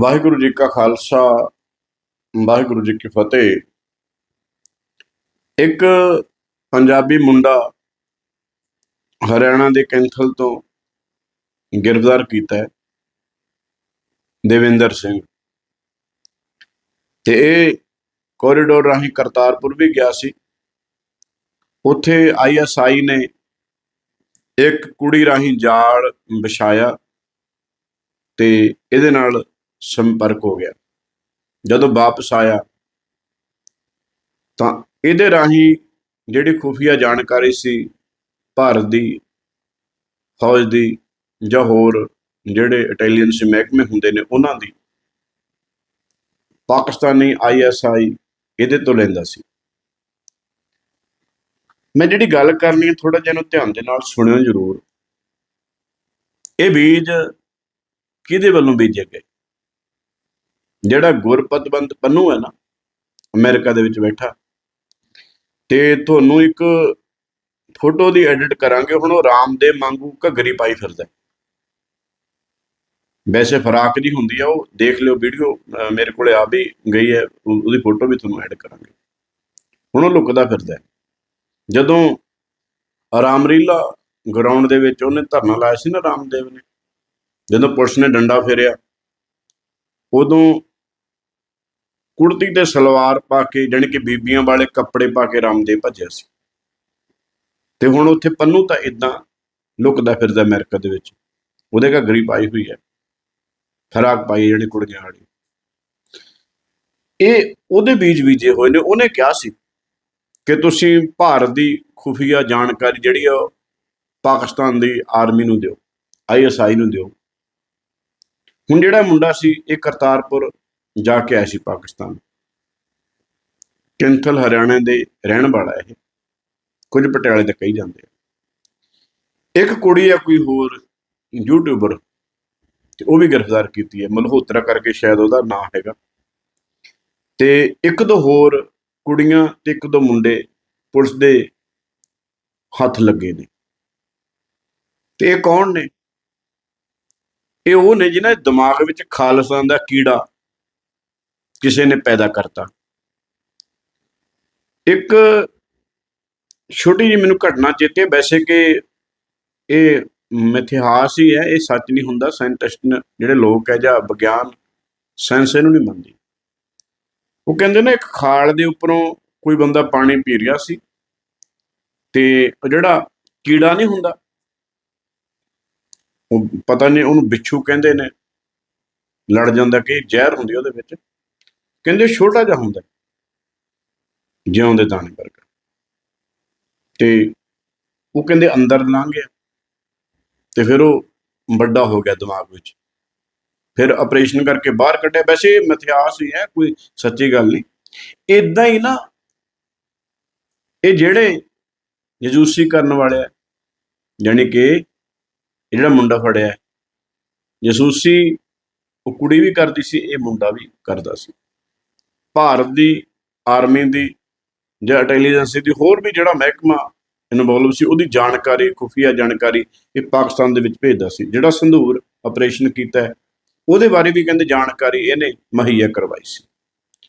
ਵਾਹਿਗੁਰੂ ਜੀ ਕਾ ਖਾਲਸਾ, ਵਾਹਿਗੁਰੂ ਜੀ ਕੀ ਫਤਿਹ। ਇੱਕ ਪੰਜਾਬੀ ਮੁੰਡਾ ਹਰਿਆਣਾ ਦੇ ਕੈਂਥਲ ਤੋਂ ਗ੍ਰਿਫਤਾਰ ਕੀਤਾ ਹੈ, ਦੇਵਿੰਦਰ ਸਿੰਘ। ਤੇ ਇਹ ਕੋਰੀਡੋਰ ਰਾਹੀਂ ਕਰਤਾਰਪੁਰ ਵੀ ਗਿਆ ਸੀ। ਉੱਥੇ ਆਈਐਸਆਈ ਨੇ ਇੱਕ ਕੁੜੀ ਰਾਹੀਂ ਜਾਲ ਵਿਛਾਇਆ ਤੇ ਇਹਦੇ ਨਾਲ ਸੰਪਰਕ ਹੋ ਗਿਆ। ਜਦੋਂ ਵਾਪਸ ਆਇਆ, ਤਾਂ ਇਹਦੇ ਰਾਹੀਂ ਜਿਹੜੀ ਖੁਫੀਆ ਜਾਣਕਾਰੀ ਸੀ, ਭਾਰਤ ਦੀ, ਫੌਜ ਦੀ ਜਾਂ ਹੋਰ ਜਿਹੜੇ ਇੰਟੈਲੀਜੈਂਸ ਮਹਿਕਮੇ ਹੁੰਦੇ ਨੇ, ਉਹਨਾਂ ਦੀ, ਪਾਕਿਸਤਾਨੀ ਆਈਐਸਆਈ ਇਹਦੇ ਤੋਂ ਲੈਂਦਾ ਸੀ। ਮੈਂ ਜਿਹੜੀ ਗੱਲ ਕਰਨੀ ਹੈ ਥੋੜਾ ਜਿਹਾ ਨੂੰ ਧਿਆਨ ਦੇ ਨਾਲ ਸੁਣਿਓ ਜ਼ਰੂਰ। ਇਹ ਬੀਜ ਕਿਹਦੇ ਵੱਲੋਂ ਬੀਜੇ ਗਏ ਜਿਹੜਾ ਗੁਰਪਤਵੰਤ ਪੰਨੂ ਹੈ ਨਾ, ਅਮਰੀਕਾ ਦੇ ਵਿੱਚ ਬੈਠਾ, ਤੇ ਤੁਹਾਨੂੰ ਇੱਕ ਫੋਟੋ ਦੀ ਐਡਿਟ ਕਰਾਂਗੇ, ਹੁਣ ਉਹ ਰਾਮਦੇਵ ਵਾਂਗੂ ਘੱਗਰੀ ਪਾਈ ਫਿਰਦਾ ਵੈਸੇ ਫਰਾਕ ਜੀ ਹੁੰਦੀ ਆ, ਉਹ ਦੇਖ ਲਿਓ ਵੀਡੀਓ ਮੇਰੇ ਕੋਲੇ ਆ ਵੀ ਗਈ ਹੈ ਉਹਦੀ ਫੋਟੋ ਵੀ ਤੁਹਾਨੂੰ ਐਡ ਕਰਾਂਗੇ। ਹੁਣ ਉਹ ਲੁਕਦਾ ਫਿਰਦਾ ਜਦੋਂ ਰਾਮਰੀਲਾ ਗਰਾਊਂਡ ਦੇ ਵਿੱਚ ਉਹਨੇ ਧਰਨਾ ਲਾਇਆ ਸੀ ਨਾ ਰਾਮਦੇਵ ਨੇ, ਜਦੋਂ ਪੁਲਿਸ ਨੇ ਡੰਡਾ ਫੇਰਿਆ, ਉਦੋਂ ਕੁੜਤੀ ਤੇ ਸਲਵਾਰ ਪਾ ਕੇ ਜਾਣੀ ਕਿ ਬੀਬੀਆਂ ਵਾਲੇ ਕੱਪੜੇ ਪਾ ਕੇ ਰਾਮਦੇਵ ਭੱਜਿਆ ਸੀ। ਤੇ ਹੁਣ ਉੱਥੇ ਪੰਨੂ ਤਾਂ ਇਦਾਂ ਲੁਕਦਾ ਫਿਰਦਾ ਅਮਰੀਕਾ ਦੇ ਵਿੱਚ। ਉਹਦੇ ਘਰ ਘੱਗਰੀ ਪਾਈ ਹੋਈ ਹੈ। ਫਰਾਕ ਪਾਈ ਜਿਹੜੀ ਕੁੜੀਆਂ ਵਾਲੀ। ਇਹ ਉਹਦੇ ਬੀਜ ਬੀਜੇ ਹੋਏ ਨੇ। ਉਹਨੇ ਕਿਹਾ ਸੀ ਕਿ ਤੁਸੀਂ ਭਾਰਤ ਦੀ ਖੁਫੀਆ ਜਾਣਕਾਰੀ ਜਿਹੜੀ ਆ ਪਾਕਿਸਤਾਨ ਦੀ ਆਰਮੀ ਨੂੰ ਦਿਓ ਆਈਐਸਆਈ ਨੂੰ ਦਿਓ। ਹੁਣ ਜਿਹੜਾ ਮੁੰਡਾ ਸੀ, ਇਹ ਕਰਤਾਰਪੁਰ ਜਾ ਕੇ ਆਇਆ ਸੀ ਪਾਕਿਸਤਾਨ। ਕਿੰਥਲ ਹਰਿਆਣਾ ਦੇ ਰਹਿਣ ਵਾਲਾ ਇਹ। ਕੁਝ ਪਟਿਆਲੇ ਦੇ ਕਹੀ ਜਾਂਦੇ ਆ। ਇੱਕ ਕੁੜੀ ਆ ਕੋਈ ਹੋਰ ਯੂਟਿਊਬਰ ਤੇ ਉਹ ਵੀ ਗ੍ਰਿਫਤਾਰ ਕੀਤੀ ਹੈ। ਮਲਹੋਤਰਾ ਕਰਕੇ ਸ਼ਾਇਦ ਉਹਦਾ ਨਾਂ ਹੈਗਾ। ਤੇ ਇੱਕ ਦੋ ਹੋਰ ਕੁੜੀਆਂ ਤੇ ਇੱਕ ਦੋ ਮੁੰਡੇ ਪੁਲਿਸ ਦੇ ਹੱਥ ਲੱਗੇ ਨੇ। ਤੇ ਇਹ ਕੌਣ ਨੇ? ਇਹ ਉਹ ਨੇ ਜਿਨ੍ਹਾਂ ਦੇ ਦਿਮਾਗ ਵਿੱਚ ਖਾਲਸਾਨ ਦਾ ਕੀੜਾ ਕਿਸੇ ਨੇ ਪੈਦਾ ਕਰਤਾ। ਇੱਕ ਛੋਟੀ ਜਿਹੀ ਮੈਨੂੰ ਘਟਨਾ ਚੇਤੇ, ਵੈਸੇ ਕਿ ਇਹ ਮਿਥਿਹਾਸ ਹੀ ਹੈ, ਇਹ ਸੱਚ ਨਹੀਂ ਹੁੰਦਾ, ਸਾਇੰਟਿਸਟ ਜਿਹੜੇ ਲੋਕ ਹੈ ਜਾਂ ਵਿਗਿਆਨ, ਸਾਇੰਸ ਇਹਨੂੰ ਨਹੀਂ ਮੰਨਦੀ। ਉਹ ਕਹਿੰਦੇ ਨੇ ਇੱਕ ਖਾਲ ਦੇ ਉੱਪਰੋਂ ਕੋਈ ਬੰਦਾ ਪਾਣੀ ਪੀ ਰਿਹਾ ਸੀ ਤੇ ਉਹ ਜਿਹੜਾ ਕੀੜਾ ਨਹੀਂ ਹੁੰਦਾ, ਉਹ ਪਤਾ ਨਹੀਂ ਉਹਨੂੰ ਬਿੱਛੂ ਕਹਿੰਦੇ ਨੇ, ਲੜ ਜਾਂਦਾ ਕਿ ਜ਼ਹਿਰ ਹੁੰਦੀ ਉਹਦੇ ਵਿੱਚ। ਕਹਿੰਦੇ ਛੋਟਾ ਜਿਹਾ ਹੁੰਦਾ ਜਿਉਂ ਦੇ ਦਾਣੇ ਵਰਗਾ। ਤੇ ਉਹ ਕਹਿੰਦੇ ਅੰਦਰ ਲੰਘ ਗਿਆ। ਤੇ ਫਿਰ ਉਹ ਵੱਡਾ ਹੋ ਗਿਆ ਦਿਮਾਗ ਵਿੱਚ। ਫਿਰ ਆਪਰੇਸ਼ਨ ਕਰਕੇ ਬਾਹਰ ਕੱਢਿਆ। ਵੈਸੇ ਇਹ ਮਿਥਿਹਾਸ ਹੀ ਹੈ ਕੋਈ ਸੱਚੀ ਗੱਲ ਨਹੀਂ। ਇਦਾਂ ਹੀ ਨਾ ਇਹ ਜਿਹੜੇ ਜਜੂਸੀ ਕਰਨ ਵਾਲੇ ਆ ਯਾਨੀ ਕਿ ਜਿਹੜਾ ਮੁੰਡਾ ਫੜਿਆ ਹੈ, ਜਸੂਸੀ ਉਹ ਕੁੜੀ ਵੀ ਕਰਦੀ ਸੀ ਇਹ ਮੁੰਡਾ ਵੀ ਕਰਦਾ ਸੀ। ਭਾਰਤ ਦੀ ਆਰਮੀ ਦੀ ਜਾਂ ਇੰਟੈਲੀਜੈਂਸ ਦੀ ਹੋਰ ਵੀ ਜਿਹੜਾ ਮਹਿਕਮਾ ਇਨਵੋਲਵ ਸੀ, ਉਹਦੀ ਜਾਣਕਾਰੀ, ਖੁਫੀਆ ਜਾਣਕਾਰੀ ਇਹ ਪਾਕਿਸਤਾਨ ਦੇ ਵਿੱਚ ਭੇਜਦਾ ਸੀ, ਜਿਹੜਾ ਸੰਧੂਰ ਆਪਰੇਸ਼ਨ ਕੀਤਾ ਹੈ। ਉਹਦੇ ਬਾਰੇ ਵੀ ਕਹਿੰਦੇ ਜਾਣਕਾਰੀ ਇਹਨੇ ਮੁਹੱਈਆ ਕਰਵਾਈ ਸੀ।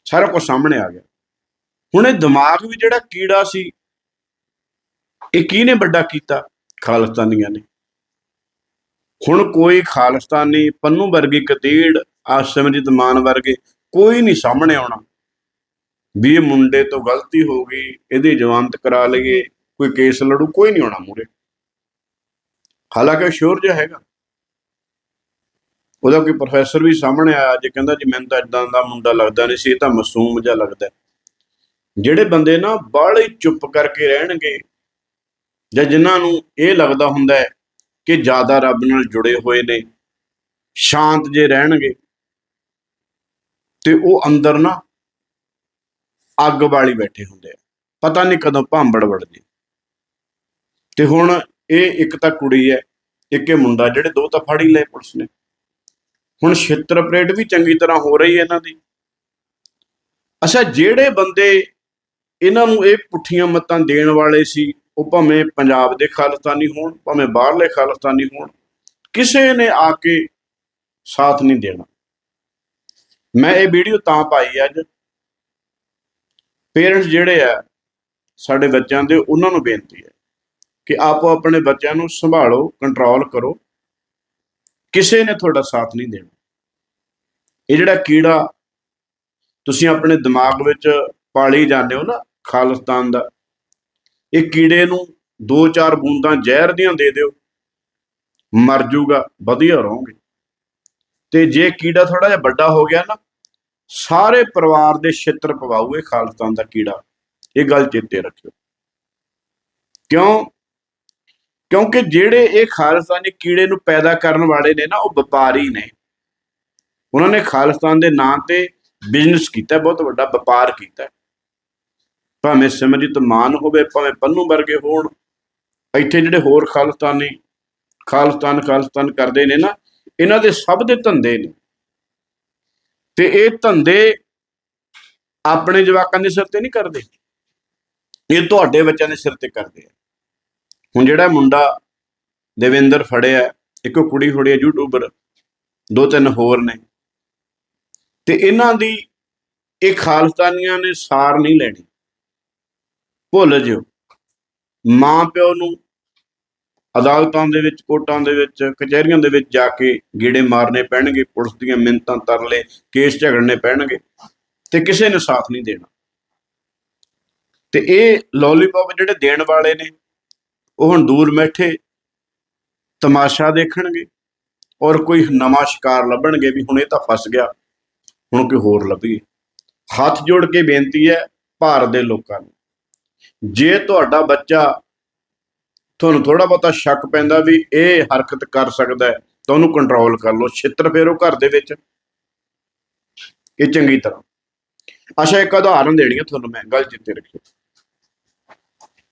ਸਾਰਾ ਕੁਝ ਸਾਹਮਣੇ ਆ ਗਿਆ। ਹੁਣ ਇਹ ਦਿਮਾਗ ਵੀ ਜਿਹੜਾ ਕੀੜਾ ਸੀ, ਇਹ ਕਿਹਨੇ ਵੱਡਾ ਕੀਤਾ? ਖਾਲਿਸਤਾਨੀਆਂ ਨੇ। ਹੁਣ ਕੋਈ ਖਾਲਿਸਤਾਨੀ ਪੰਨੂ ਵਰਗੀ ਕਤੀੜ ਆਸ਼ਮਜੀਤ ਮਾਨ ਵਰਗੇ ਕੋਈ ਨਹੀਂ ਸਾਹਮਣੇ ਆਉਣਾ। ਵੀ ਇਹ ਮੁੰਡੇ ਤੋਂ ਗਲਤੀ ਹੋ ਗਈ, ਇਹਦੀ ਜਵਾਨਤ ਕਰਾ ਲਈਏ, ਕੋਈ ਕੇਸ ਲੜੂ, ਕੋਈ ਨਹੀਂ ਆਉਣਾ ਮੂਰੇ ਹਾਲਾਂਕਿ ਸ਼ੋਰ ਜਿਹਾ ਹੈਗਾ। ਉਹਦਾ ਕੋਈ ਪ੍ਰੋਫੈਸਰ ਵੀ ਸਾਹਮਣੇ ਆਇਆ, ਜੇ ਕਹਿੰਦਾ ਜੀ ਮੈਨੂੰ ਤਾਂ ਇਦਾਂ ਦਾ ਮੁੰਡਾ ਲੱਗਦਾ ਨਹੀਂ ਸੀ, ਇਹ ਤਾਂ ਮਾਸੂਮ ਜਿਹਾ ਲੱਗਦਾ। ਜਿਹੜੇ ਬੰਦੇ ਨਾ ਬਾਹਲੇ ਚੁੱਪ ਕਰਕੇ ਰਹਿਣਗੇ, ਜਾਂ ਜਿਨ੍ਹਾਂ ਨੂੰ ਇਹ ਲੱਗਦਾ ਹੁੰਦਾ ਹੈ ਕਿ ਜ਼ਿਆਦਾ ਰੱਬ ਨਾਲ ਜੁੜੇ ਹੋਏ ਨੇ, ਸ਼ਾਂਤ ਜੇ ਰਹਿਣਗੇ, ਤੇ ਉਹ ਅੰਦਰ ਨਾ ਅੱਗ ਵਾਲੀ ਬੈਠੇ ਹੁੰਦੇ ਆ। ਪਤਾ ਨਹੀਂ ਕਦੋਂ ਭਾਂਬੜ ਵੜ ਵੜਦੀ। ਤੇ ਹੁਣ ਇਹ ਇੱਕ ਤਾਂ ਕੁੜੀ ਹੈ, ਇੱਕ ਇਹ ਮੁੰਡਾ, ਜਿਹੜੇ ਦੋ ਤਾਂ ਫੜ ਹੀ ਲਏ ਪੁਲਿਸ ਨੇ। ਹੁਣ ਛਿੱਤਰ ਪਰੇਡ ਵੀ ਚੰਗੀ ਤਰ੍ਹਾਂ ਹੋ ਰਹੀ ਹੈ ਇਹਨਾਂ ਦੀ। ਅੱਛਾ, ਜਿਹੜੇ ਬੰਦੇ ਇਹਨਾਂ ਨੂੰ ਇਹ ਪੁੱਠੀਆਂ ਮੱਤਾਂ ਦੇਣ ਵਾਲੇ ਸੀ, ਉਹ ਭਾਵੇਂ ਪੰਜਾਬ ਦੇ ਖਾਲਿਸਤਾਨੀ ਹੋਣ, ਭਾਵੇਂ ਬਾਹਰਲੇ ਖਾਲਿਸਤਾਨੀ ਹੋਣ, ਕਿਸੇ ਨੇ ਆ ਕੇ ਸਾਥ ਨਹੀਂ ਦੇਣਾ। ਮੈਂ ਇਹ ਵੀਡੀਓ ਤਾਂ ਪਾਈ ਅੱਜ। ਪੇਰੈਂਟਸ ਜਿਹੜੇ ਆ, ਸਾਡੇ ਬੱਚਿਆਂ ਦੇ, ਉਹਨਾਂ ਨੂੰ ਬੇਨਤੀ ਹੈ ਕਿ ਆਪੋ ਆਪਣੇ ਬੱਚਿਆਂ ਨੂੰ ਸੰਭਾਲੋ ਕੰਟਰੋਲ ਕਰੋ। ਕਿਸੇ ਨੇ ਤੁਹਾਡਾ ਸਾਥ ਨਹੀਂ ਦੇਣਾ। ਇਹ ਜਿਹੜਾ ਕੀੜਾ ਤੁਸੀਂ ਆਪਣੇ ਦਿਮਾਗ ਵਿੱਚ ਪਾਲੀ ਜਾਂਦੇ ਹੋ ਨਾ, ਖਾਲਿਸਤਾਨ ਦਾ, ਇਹ ਕੀੜੇ ਨੂੰ ਦੋ ਚਾਰ ਬੂੰਦਾਂ ਜ਼ਹਿਰ ਦੀਆਂ ਦੇ ਦਿਓ, ਮਰ ਜਾਊਗਾ ਵਧੀਆ ਰਹੋਗੇ। ਤੇ ਜੇ ਕੀੜਾ ਥੋੜਾ ਜਿਹਾ ਵੱਡਾ ਹੋ ਗਿਆ ਨਾ ਸਾਰੇ ਪਰਿਵਾਰ ਦੇ ਛਿੱਤਰ ਪਵਾਊ ਇਹ ਖਾਲਿਸਤਾਨ ਦਾ ਕੀੜਾ। ਇਹ ਗੱਲ ਚੇਤੇ ਰੱਖਿਓ। ਕਿਉਂ? ਕਿਉਂਕਿ ਜਿਹੜੇ ਇਹ ਖਾਲਿਸਤਾਨੀ ਕੀੜੇ ਨੂੰ ਪੈਦਾ ਕਰਨ ਵਾਲੇ ਨੇ ਨਾ, ਉਹ ਵਪਾਰੀ ਨੇ। ਉਹਨਾਂ ਨੇ ਖਾਲਿਸਤਾਨ ਦੇ ਨਾਂ ਤੇ ਬਿਜ਼ਨਸ ਕੀਤਾ, ਬਹੁਤ ਵੱਡਾ ਵਪਾਰ ਕੀਤਾ। ਭਾਵੇਂ ਸਿਮਰਜੀਤ ਮਾਨ ਹੋਵੇ, ਭਾਵੇਂ ਪੰਨੂ ਵਰਗੇ ਹੋਣ, ਇੱਥੇ ਜਿਹੜੇ ਹੋਰ ਖਾਲਿਸਤਾਨੀ ਖਾਲਿਸਤਾਨ ਖਾਲਿਸਤਾਨ ਕਰਦੇ ਨੇ ਨਾ, ਇਹਨਾਂ ਦੇ ਸਭ ਦੇ ਧੰਦੇ ਨੇ। ਤੇ ਇਹ ਧੰਦੇ ਆਪਣੇ ਜਵਾਕਾਂ ਦੇ ਸਿਰ ਤੇ ਨਹੀਂ ਕਰਦੇ। ਇਹ ਤੁਹਾਡੇ ਬੱਚਿਆਂ ਦੇ ਸਿਰ ਤੇ ਕਰਦੇ ਆ। ਹੁਣ ਜਿਹੜਾ ਮੁੰਡਾ ਦੇਵਿੰਦਰ ਫੜਿਆ, ਇੱਕ ਕੁੜੀ ਫੜੀ ਹੈ ਯੂਟਿਊਬਰ, ਦੋ ਤਿੰਨ ਹੋਰ ਨੇ। ਤੇ ਇਹਨਾਂ ਦੀ ਇਹ ਖਾਲਸਤਾਨੀਆਂ ਨੇ ਸਾਰ ਨਹੀਂ ਲੈਣੀ। ਭੁੱਲ ਜਿਓ। ਮਾਂ ਪਿਓ ਨੂੰ ਅਦਾਲਤਾਂ ਦੇ ਵਿੱਚ, ਕੋਰਟਾਂ ਦੇ ਵਿੱਚ, ਕਚਹਿਰੀਆਂ ਦੇ ਵਿੱਚ ਜਾ ਕੇ ਗੇੜੇ ਮਾਰਨੇ ਪੈਣਗੇ, ਪੁਲਿਸ ਦੀਆਂ ਮਿੰਤਾਂ ਤਰਲੇ ਕੇਸ ਝਗੜਨੇ ਪੈਣਗੇ ਤੇ ਕਿਸੇ ਨੇ ਸਾਥ ਨਹੀਂ ਦੇਣਾ। ਤੇ ਇਹ ਲੋਲੀਪੌਪ ਜਿਹੜੇ ਦੇਣ ਵਾਲੇ ਨੇ, ਉਹ ਹੁਣ ਦੂਰ ਬੈਠੇ, ਤਮਾਸ਼ਾ ਦੇਖਣਗੇ ਔਰ ਕੋਈ ਨਵਾਂ ਸ਼ਿਕਾਰ ਲੱਭਣਗੇ ਵੀ ਹੁਣ ਇਹ ਤਾਂ ਫਸ ਗਿਆ, ਹੁਣ ਕੋਈ ਹੋਰ ਲੱਭੀਏ। ਹੱਥ ਜੋੜ ਕੇ ਬੇਨਤੀ ਹੈ ਭਾਰਤ ਦੇ ਲੋਕਾਂ ਨੂੰ, ਜੇ ਤੁਹਾਡਾ ਬੱਚਾ ਤੁਹਾਨੂੰ ਥੋੜਾ ਬਹੁਤਾ ਸ਼ੱਕ ਪੈਂਦਾ ਵੀ ਇਹ ਹਰਕਤ ਕਰ ਸਕਦਾ ਹੈ, ਤਾਂ ਉਹਨੂੰ ਕੰਟਰੋਲ ਕਰ ਲਓ, ਛਿੱਤਰ ਫੇਰੋ ਘਰ ਦੇ ਵਿੱਚ। ਇਹ ਚੰਗੀ ਤਰ੍ਹਾਂ। ਅੱਛਾ, ਇੱਕ ਉਦਾਹਰਨ ਦੇਣੀ ਹੈ ਤੁਹਾਨੂੰ ਮੈਂ, ਗੱਲ ਚਿੱਤੇ ਰੱਖੀ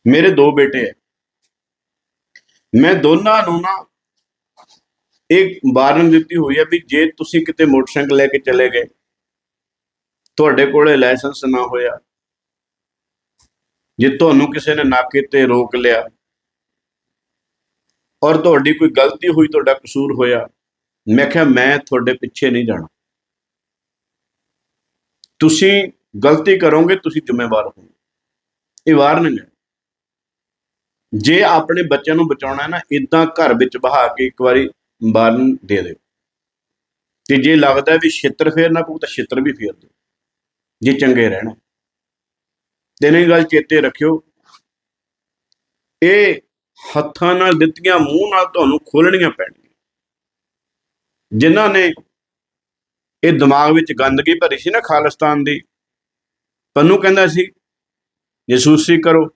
ਮੇਰੇ ਦੋ ਬੇਟੇ ਹੈ ਮੈਂ ਦੋਨਾਂ ਨੂੰ ਨਾ ਇੱਕ ਵਾਰਨ ਦਿੱਤੀ ਹੋਈ ਹੈ ਵੀ ਜੇ ਤੁਸੀਂ ਕਿਤੇ ਮੋਟਰਸਾਈਕਲ ਲੈ ਕੇ ਚਲੇ ਗਏ, ਤੁਹਾਡੇ ਕੋਲੇ ਲਾਇਸੈਂਸ ਨਾ ਹੋਇਆ, ਜੇ ਤੁਹਾਨੂੰ ਕਿਸੇ ਨੇ ਨਾਕੇ ਤੇ ਰੋਕ ਲਿਆ ਔਰ ਤੁਹਾਡੀ ਕੋਈ ਗਲਤੀ ਹੋਈ, ਤੁਹਾਡਾ ਕਸੂਰ ਹੋਇਆ, ਮੈਂ ਕਿਹਾ, ਮੈਂ ਤੁਹਾਡੇ ਪਿੱਛੇ ਨਹੀਂ ਜਾਣਾ। ਤੁਸੀਂ ਗਲਤੀ ਕਰੋਗੇ, ਤੁਸੀਂ ਜ਼ਿੰਮੇਵਾਰ ਹੋ ਇਹ ਵਾਰਨਿੰਗ ਹੈ ਜੇ ਆਪਣੇ ਬੱਚਿਆਂ ਨੂੰ ਬਚਾਉਣਾ ਹੈ ਨਾ ਇਦਾਂ ਘਰ ਵਿੱਚ ਬਹਾ ਕੇ ਇੱਕ ਵਾਰੀ ਵਾਰਨ ਦੇ ਦਿਓ। ਤੇ ਜੇ ਲੱਗਦਾ ਵੀ ਛਿੱਤਰ ਫੇਰਨਾ ਪਊ, ਤਾਂ ਛਿੱਤਰ ਵੀ ਫੇਰ ਦਿਓ। ਜੇ ਚੰਗੇ ਰਹਿਣਾ। ਤੇ ਨਹੀਂ ਗੱਲ ਚੇਤੇ ਰੱਖਿਓ। ਇਹ ਹੱਥਾਂ ਨਾਲ ਦਿੱਤੀਆਂ ਮੂੰਹ ਨਾਲ ਤੁਹਾਨੂੰ ਖੋਲਣੀਆਂ ਪੈਣਗੀਆਂ। ਜਿਨ੍ਹਾਂ ਨੇ ਇਹ ਦਿਮਾਗ ਵਿੱਚ ਗੰਦਗੀ ਭਰੀ ਸੀ ਨਾ ਖਾਲਿਸਤਾਨ ਦੀ ਪੰਨੂ ਕਹਿੰਦਾ ਸੀ ਜਸੂਸੀ ਕਰੋ।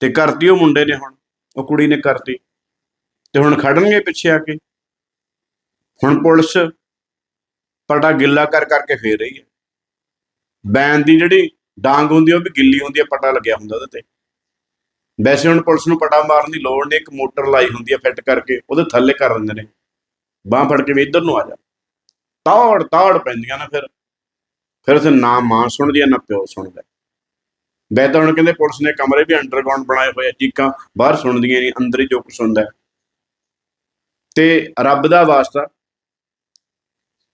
ਤੇ ਕਰਤੀ ਉਹ ਮੁੰਡੇ ਨੇ ਹੁਣ ਉਹ ਕੁੜੀ ਨੇ ਕਰਤੀ। ਤੇ ਹੁਣ ਖੜਨਗੇ ਪਿੱਛੇ ਆ ਕੇ। ਹੁਣ ਪੁਲਿਸ ਪਟਾ ਗਿੱਲਾ ਕਰ ਕਰਕੇ ਫੇਰ ਰਹੀ ਹੈ। ਬੈਨ ਦੀ ਜਿਹੜੀ ਡਾਂਗ ਹੁੰਦੀ ਆ, ਉਹ ਵੀ ਗਿੱਲੀ ਹੁੰਦੀ ਹੈ ਪਟਾ ਲੱਗਿਆ ਹੁੰਦਾ ਉਹਦੇ ਤੇ। ਵੈਸੇ ਹੁਣ ਪੁਲਿਸ ਨੂੰ ਪਟਾ ਮਾਰਨ ਦੀ ਲੋੜ ਨਹੀਂ, ਇੱਕ ਮੋਟਰ ਲਾਈ ਹੁੰਦੀ ਹੈ ਫਿੱਟ ਕਰਕੇ, ਉਹਦੇ ਥੱਲੇ ਕਰ ਦਿੰਦੇ ਨੇ। ਬਾਹ ਫੜ ਕੇ ਵੀ ਇੱਧਰ ਨੂੰ ਆ ਜਾ। ਤਾੜ ਤਾੜ ਪੈਂਦੀਆਂ ਨਾ ਫਿਰ। ਫਿਰ ਉਥੇ ਨਾ ਮਾਂ ਸੁਣਦੀ ਹੈ ਨਾ ਪਿਓ ਸੁਣਦਾ। ਵੈ ਹੁਣ ਕਹਿੰਦੇ ਪੁਲਿਸ ਨੇ ਕਮਰੇ ਵੀ ਅੰਡਰਗਰਾਉਂਡ ਬਣਾਏ ਹੋਏ ਆ, ਚੀਕਾਂ ਬਾਹਰ ਸੁਣਦੀਆਂ ਨਹੀਂ, ਅੰਦਰ ਹੀ ਜੋ ਕੁਛ ਹੁੰਦਾ। ਤੇ ਰੱਬ ਦਾ ਵਾਸਤਾ,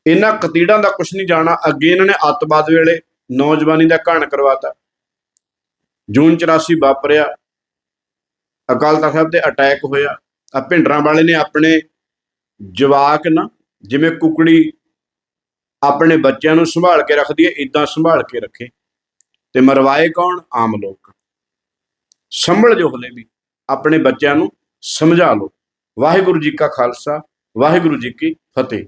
ਇਹਨਾਂ ਕਤੀੜਾਂ ਦਾ ਕੁਛ ਨਹੀਂ ਜਾਣਾ। ਅੱਗੇ ਇਹਨਾਂ ਨੇ ਅੱਤਵਾਦ ਵੇਲੇ ਨੌਜਵਾਨੀ ਦਾ ਘਾਣ ਕਰਵਾਤਾ। ਜੂਨ 84 ਵਾਪਰਿਆ। ਅਕਾਲ ਤਖਤ ਸਾਹਿਬ ਤੇ ਅਟੈਕ ਹੋਇਆ। ਆ ਭਿੰਡਰਾਂ ਵਾਲੇ ਨੇ ਆਪਣੇ ਜਵਾਕ ਨਾ, ਜਿਵੇਂ ਕੁਕੜੀ ਆਪਣੇ ਬੱਚਿਆਂ ਨੂੰ ਸੰਭਾਲ ਕੇ ਰੱਖਦੀ ਹੈ ਇਦਾਂ ਸੰਭਾਲ ਕੇ ਰੱਖੇ। ਤੇ ਮਰਵਾਏ ਕੌਣ? ਆਮ ਲੋਕ। ਸੰਭਲ ਜੋ ਹਲੇ ਵੀ, ਆਪਣੇ ਬੱਚਿਆਂ ਨੂੰ ਸਮਝਾ ਲਓ। ਵਾਹਿਗੁਰੂ ਜੀ ਕਾ ਖਾਲਸਾ, ਵਾਹਿਗੁਰੂ ਜੀ ਕੀ ਫਤਿਹ।